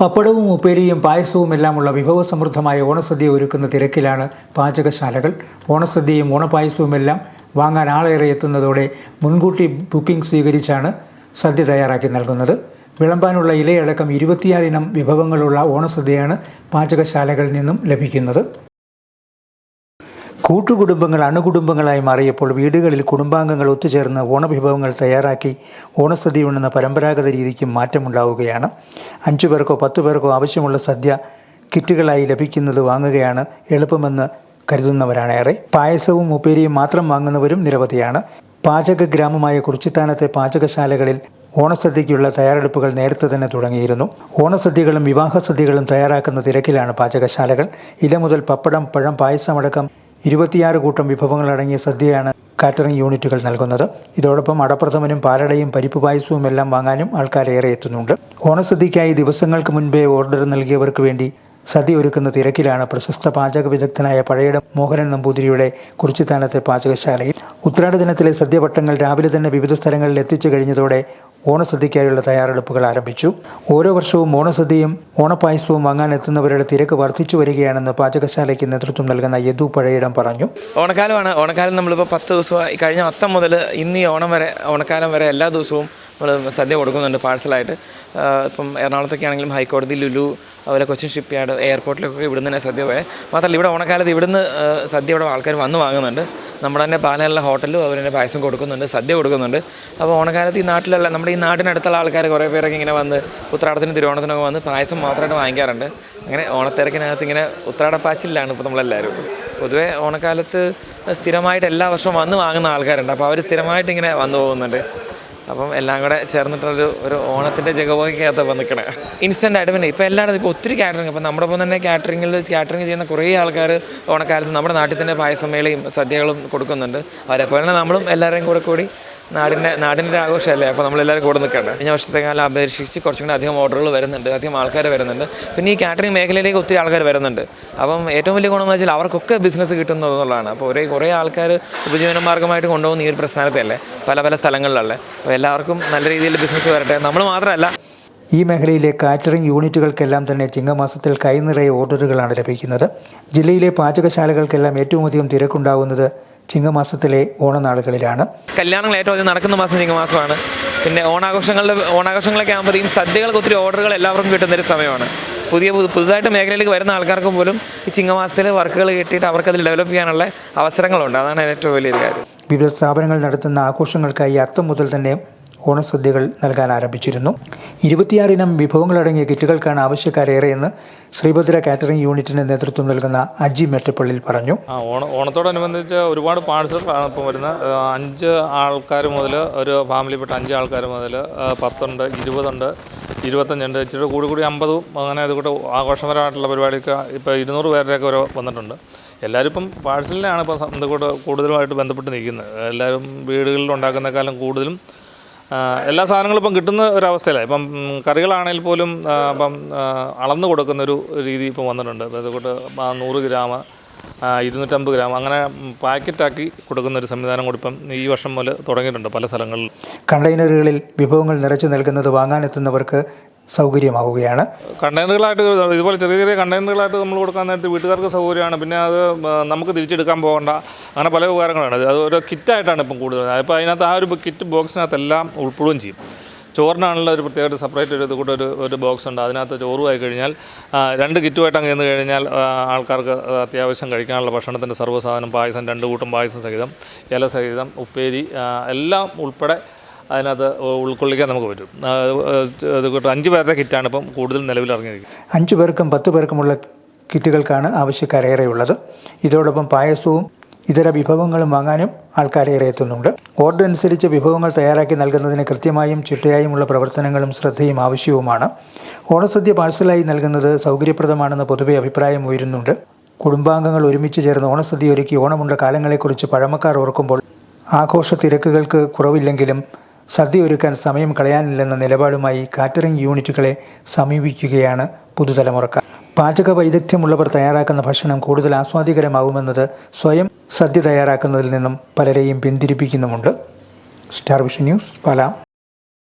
പപ്പടവും ഉപ്പേരിയും പായസവും എല്ലാമുള്ള വിഭവസമൃദ്ധമായ ഓണസദ്യ ഒരുക്കുന്ന തിരക്കിലാണ് പാചകശാലകൾ. ഓണസദ്യയും ഓണപ്പായസവുമെല്ലാം വാങ്ങാൻ ആളേറെ എത്തുന്നതോടെ മുൻകൂട്ടി ബുക്കിംഗ് സ്വീകരിച്ചാണ് സദ്യ തയ്യാറാക്കി നൽകുന്നത്. വിളമ്പാനുള്ള ഇലയടക്കം ഇരുപത്തിയാറിനം വിഭവങ്ങളുള്ള ഓണസദ്യയാണ് പാചകശാലകളിൽ നിന്നും ലഭിക്കുന്നത്. കൂട്ടുകുടുംബങ്ങൾ അണുകുടുംബങ്ങളായി മാറിയപ്പോൾ വീടുകളിൽ കുടുംബാംഗങ്ങൾ ഒത്തുചേർന്ന് ഓണവിഭവങ്ങൾ തയ്യാറാക്കി ഓണസദ്യ ഉണ്ണുന്ന പരമ്പരാഗത രീതിക്ക് മാറ്റമുണ്ടാവുകയാണ്. അഞ്ചു പേർക്കോ പത്തു പേർക്കോ ആവശ്യമുള്ള സദ്യ കിറ്റുകളായി ലഭിക്കുന്നത് വാങ്ങുകയാണ് എളുപ്പമെന്ന് കരുതുന്നവരാണേറെ പായസവും ഉപ്പേരിയും മാത്രം വാങ്ങുന്നവരും നിരവധിയാണ്. പാചക ഗ്രാമമായ കുറിച്ചിത്താനത്തെ പാചകശാലകളിൽ ഓണസദ്യയ്ക്കുള്ള തയ്യാറെടുപ്പുകൾ നേരത്തെ തന്നെ തുടങ്ങിയിരുന്നു. ഓണസദ്യകളും വിവാഹസദ്യകളും തയ്യാറാക്കുന്ന തിരക്കിലാണ് പാചകശാലകൾ. ഇല മുതൽ പപ്പടം പഴം പായസമടക്കം ഇരുപത്തിയാറ് കൂട്ടം വിഭവങ്ങൾ അടങ്ങിയ സദ്യയാണ് കാറ്ററിംഗ് യൂണിറ്റുകൾ നൽകുന്നത്. ഇതോടൊപ്പം അടപ്രഥമനും പാലടയും പരിപ്പ് പായസവും എല്ലാം വാങ്ങാനും ആൾക്കാരേറെ എത്തുന്നുണ്ട്. ഓണസദ്യയ്ക്കായി ദിവസങ്ങൾക്ക് മുൻപേ ഓർഡർ നൽകിയവർക്ക് വേണ്ടി സദ്യ ഒരുക്കുന്ന തിരക്കിലാണ് പ്രശസ്ത പാചക വിദഗ്ധനായ പഴയടം മോഹനൻ നമ്പൂതിരിയുടെ കുറിച്ചിത്താനത്തെ പാചകശാലയിൽ. ഉത്രാട ദിനത്തിലെ സദ്യവട്ടങ്ങൾ രാവിലെ തന്നെ വിവിധ സ്ഥലങ്ങളിൽ എത്തിച്ചു കഴിഞ്ഞതോടെ ഓണസദ്യയ്ക്കായുള്ള തയ്യാറെടുപ്പുകൾ ആരംഭിച്ചു. ഓരോ വർഷവും ഓണസദ്യയും ഓണപ്പായസവും വാങ്ങാൻ എത്തുന്നവരുടെ തിരക്ക് വർദ്ധിച്ചു വരികയാണെന്ന് പാചകശാലയ്ക്ക് നേതൃത്വം നൽകുന്ന യദു പഴയിടം പറഞ്ഞു. ഓണക്കാലമാണ്. ഓണക്കാലം നമ്മളിപ്പോൾ പത്ത് ദിവസമായി കഴിഞ്ഞ അത്തം മുതൽ ഇന്ന് ഈ ഓണം വരെ ഓണക്കാലം വരെ എല്ലാ ദിവസവും നമ്മൾ സദ്യ കൊടുക്കുന്നുണ്ട് പാഴ്സലായിട്ട്. ഇപ്പം എറണാകുളത്തൊക്കെ ആണെങ്കിലും ഹൈക്കോടതി ലുലു അതുപോലെ കൊച്ചിൻ ഷിപ്പ് യാർഡ് എയർപോർട്ടിലൊക്കെ ഇവിടുന്ന് തന്നെ സദ്യ പോയത് മാത്രമല്ല ഇവിടെ ഓണക്കാലത്ത് ഇവിടുന്ന് സദ്യ ഇവിടെ ആൾക്കാർ വന്ന് വാങ്ങുന്നുണ്ട്. നമ്മുടെ തന്നെ പാലയുള്ള ഹോട്ടലും അവർ തന്നെ പായസം കൊടുക്കുന്നുണ്ട് സദ്യ കൊടുക്കുന്നുണ്ട്. അപ്പോൾ ഓണക്കാലത്ത് ഈ നാട്ടിലല്ല നമ്മുടെ ഈ നാട്ടിനടുത്തുള്ള ആൾക്കാർ കുറേ പേരൊക്കെ ഇങ്ങനെ വന്ന് ഉത്രാടത്തിനും തിരുവോണത്തിനൊക്കെ വന്ന് പായസം മാത്രമായിട്ട് വാങ്ങിക്കാറുണ്ട്. അങ്ങനെ ഓണത്തിരക്കിനകത്ത് ഇങ്ങനെ ഉത്രാട ഉത്രാടപ്പാച്ചിലാണ് ഇപ്പോൾ നമ്മളെല്ലാവരും. പൊതുവേ ഓണക്കാലത്ത് സ്ഥിരമായിട്ട് എല്ലാ വർഷവും വന്ന് വാങ്ങുന്ന ആൾക്കാരുണ്ട്. അപ്പോൾ അവർ സ്ഥിരമായിട്ട് ഇങ്ങനെ വന്നു പോകുന്നുണ്ട്. അപ്പം എല്ലാം കൂടെ ചേർന്നിട്ടൊരു ഒരു ഓണത്തിന്റെ ജഗപോകയ്ക്കകത്ത് വന്ന് നിൽക്കണേ. ഇൻസ്റ്റന്റ് ആയിട്ട് പിന്നെ ഇപ്പോൾ എല്ലായിടത്തും ഇപ്പോൾ ഒത്തിരി കാറ്ററിംഗ് അപ്പം നമ്മുടെ ഒപ്പം തന്നെ കാറ്ററിങ്ങിൽ കാറ്ററിംഗ് ചെയ്യുന്ന കുറേ ആൾക്കാർ ഓണക്കാലത്ത് നമ്മുടെ നാട്ടിൽ തന്നെ പായസമേളയും സദ്യകളും കൊടുക്കുന്നുണ്ട്. അവരെപ്പോലെ നമ്മളും എല്ലാവരെയും കൂടെ കൂടി നാടിന്റെ നാടിന്റെ ആഘോഷമല്ലേ? അപ്പോൾ നമ്മളെല്ലാവരും കൂടെ നിൽക്കണ്ട കഴിഞ്ഞ വർഷത്തെ കാലം അപേക്ഷിച്ച് കുറച്ചും കൂടി അധികം ഓർഡറുകൾ വരുന്നുണ്ട് അധികം ആൾക്കാർ വരുന്നുണ്ട്. പിന്നെ ഈ കാറ്ററിംഗ് മേഖലയിലേക്ക് ഒത്തിരി ആൾക്കാർ വരുന്നുണ്ട്. അപ്പം ഏറ്റവും വലിയ ഗുണമെന്ന് വെച്ചാൽ അവർക്കൊക്കെ ബിസിനസ് കിട്ടുന്നു എന്നുള്ളതാണ്. അപ്പോൾ ഒരേ കുറേ ആൾക്കാർ ഉപജീവന മാർഗമായിട്ട് കൊണ്ടുപോകുന്ന ഈ ഒരു പ്രസ്ഥാനത്തല്ലേ പല പല സ്ഥലങ്ങളിലല്ലേ. അപ്പോൾ എല്ലാവർക്കും നല്ല രീതിയിൽ ബിസിനസ് വരട്ടെ. നമ്മൾ മാത്രമല്ല. ഈ മേഖലയിലെ കാറ്ററിംഗ് യൂണിറ്റുകൾക്കെല്ലാം തന്നെ ചിങ്ങമാസത്തിൽ കൈനിറയെ ഓർഡറുകളാണ് ലഭിക്കുന്നത്. ജില്ലയിലെ പാചകശാലകൾക്കെല്ലാം ഏറ്റവും അധികം തിരക്കുണ്ടാകുന്നത് ചിങ്ങമാസത്തിലെ ഓണനാളുകളിലാണ്. കല്യാണങ്ങൾ ഏറ്റവും അധികം നടക്കുന്ന മാസം ചിങ്ങമാസമാണ്. പിന്നെ ഓണാഘോഷങ്ങളുടെ ഓണാഘോഷങ്ങളൊക്കെ ആകുമ്പോഴത്തേക്കും സദ്യകൾക്ക് ഒത്തിരി ഓർഡറുകൾ എല്ലാവർക്കും കിട്ടുന്ന ഒരു സമയമാണ്. പുതിയ പുതു- പുതുതായിട്ട് മേഖലയിലേക്ക് വരുന്ന ആൾക്കാർക്ക് പോലും ഈ ചിങ്ങമാസത്തിൽ വർക്കുകൾ കിട്ടിയിട്ട് അവർക്ക് അതിൽ ഡെവലപ്പ് ചെയ്യാനുള്ള അവസരങ്ങളുണ്ട്. അതാണ് ഏറ്റവും വലിയൊരു കാര്യം. വിവിധ സ്ഥാപനങ്ങൾ നടത്തുന്ന ആഘോഷങ്ങൾക്കായി അത്തം മുതൽ തന്നെ ഓണസദ്യകൾ നൽകാൻ ആരംഭിച്ചിരുന്നു. ഇരുപത്തിയാറിനം വിഭവങ്ങളടങ്ങിയ കിറ്റുകൾക്കാണ് ആവശ്യക്കാരേറെയെന്ന് ശ്രീഭദ്ര കാറ്ററിംഗ് യൂണിറ്റിന് നേതൃത്വം നൽകുന്ന അജി മെറ്റപ്പള്ളിയിൽ പറഞ്ഞു. ഓണത്തോടനുബന്ധിച്ച് ഒരുപാട് പാഴ്സൽ ഇപ്പം വരുന്നത് അഞ്ച് ആൾക്കാർ മുതൽ ഒരു ഫാമിലിപ്പെട്ട അഞ്ച് ആൾക്കാർ മുതൽ പത്തുണ്ട് ഇരുപതുണ്ട് ഇരുപത്തഞ്ചുണ്ട് ഇച്ചിരി കൂടി കൂടി അമ്പതും അങ്ങനെ അതുകൂട്ട് ആഘോഷപരമായിട്ടുള്ള പരിപാടിക്ക് ഇപ്പോൾ ഇരുന്നൂറ് പേരുടെയൊക്കെ ഓരോ വന്നിട്ടുണ്ട്. എല്ലാവരും ഇപ്പം പാഴ്സലിനാണ് ഇപ്പോൾ കൂടെ കൂടുതലുമായിട്ട് ബന്ധപ്പെട്ട് നിൽക്കുന്നത്. എല്ലാവരും വീടുകളിൽ ഉണ്ടാക്കുന്നേക്കാളും കൂടുതലും എല്ലാ സാധനങ്ങളും ഇപ്പം കിട്ടുന്ന ഒരവസ്ഥയിലാണ് ഇപ്പം കറികളാണെങ്കിൽ പോലും ഇപ്പം അളന്ന് കൊടുക്കുന്ന ഒരു രീതി ഇപ്പം വന്നിട്ടുണ്ട്. അതുകൊണ്ട് നൂറ് ഗ്രാം ഇരുന്നൂറ്റമ്പത് ഗ്രാം അങ്ങനെ പാക്കറ്റാക്കി കൊടുക്കുന്ന ഒരു സംവിധാനം കൂടി ഇപ്പം ഈ വർഷം മുതൽ തുടങ്ങിയിട്ടുണ്ട് പല സ്ഥലങ്ങളിൽ കണ്ടെയ്നറുകളിൽ വിഭവങ്ങൾ നിറച്ചു നൽകുന്നത് വാങ്ങാനെത്തുന്നവർക്ക് സൗകര്യമാവുകയാണ്. കണ്ടെയ്നറുകളായിട്ട് ഇതുപോലെ ചെറിയ ചെറിയ കണ്ടെയ്നറുകളായിട്ട് നമ്മൾ കൊടുക്കാൻ നേരത്തെ വീട്ടുകാർക്ക് സൗകര്യമാണ്. പിന്നെ അത് നമുക്ക് തിരിച്ചെടുക്കാൻ പോകണ്ട. അങ്ങനെ പല ഉപകാരങ്ങളാണ്. അത് ഓരോ കിറ്റായിട്ടാണ് ഇപ്പം കൂടുതൽ. അപ്പോൾ അതിനകത്ത് ആ ഒരു കിറ്റ് ബോക്സിനകത്തെല്ലാം ഉൾപ്പെടുകയും ചെയ്യും. ചോറിനാണുള്ള ഒരു പ്രത്യേകമായിട്ട് സെപ്പറേറ്റ് ഒരു കൂടെ ഒരു ഒരു ബോക്സ് ഉണ്ട് അതിനകത്ത് ചോറുമായി കഴിഞ്ഞാൽ രണ്ട് കിറ്റുമായിട്ട് അങ്ങ് ചെന്ന് കഴിഞ്ഞാൽ ആൾക്കാർക്ക് അത്യാവശ്യം കഴിക്കാനുള്ള ഭക്ഷണത്തിന്റെ സർവസാധനം പായസം രണ്ട് കൂട്ടം പായസം സഹിതം ഇല സഹിതം ഉപ്പേരി എല്ലാം ഉൾപ്പെടെ അതിനകത്ത് ഉൾക്കൊള്ളിക്കാൻ നമുക്ക് പറ്റും. ആ, അത് കൂട്ട് അഞ്ച് പേരുടെ കിറ്റാണ് ഇപ്പം കൂടുതൽ നിലവിൽ ഇറങ്ങിയിരിക്കുന്നത്. അഞ്ച് പേർക്കും പത്ത് പേർക്കുമുള്ള കിറ്റുകൾക്കാണ് ആവശ്യക്കാരേറെയുള്ളത്. ഇതോടൊപ്പം പായസവും ഇതര വിഭവങ്ങളും വാങ്ങാനും ആൾക്കാരേറെ എത്തുന്നുണ്ട്. ഓർഡർ അനുസരിച്ച് വിഭവങ്ങൾ തയ്യാറാക്കി നൽകുന്നതിന് കൃത്യമായും ചിട്ടയായുമുള്ള പ്രവർത്തനങ്ങളും ശ്രദ്ധയും ആവശ്യവുമാണ്. ഓണസദ്യ പാഴ്സലായി നൽകുന്നത് സൗകര്യപ്രദമാണെന്ന് പൊതുവെ അഭിപ്രായം ഉയരുന്നുണ്ട്. കുടുംബാംഗങ്ങൾ ഒരുമിച്ച് ചേർന്ന് ഓണസദ്യ ഒരുക്കി ഓണമുണ്ട കാലങ്ങളെക്കുറിച്ച് പഴമക്കാർ ഓർക്കുമ്പോൾ ആഘോഷ തിരക്കുകൾക്ക് കുറവില്ലെങ്കിലും സദ്യ ഒരുക്കാൻ സമയം കളയാനില്ലെന്ന നിലപാടുമായി കാറ്ററിംഗ് യൂണിറ്റുകളെ സമീപിക്കുകയാണ് പുതുതലമുറക്കാർ. പാചക വൈദഗ്ധ്യമുള്ളവർ തയ്യാറാക്കുന്ന ഭക്ഷണം കൂടുതൽ ആസ്വാദികരമാവുമെന്നത് സ്വയം സദ്യ തയ്യാറാക്കുന്നതിൽ നിന്നും പലരെയും പിന്തിരിപ്പിക്കുന്നുമുണ്ട്. Star vision news പാലാം.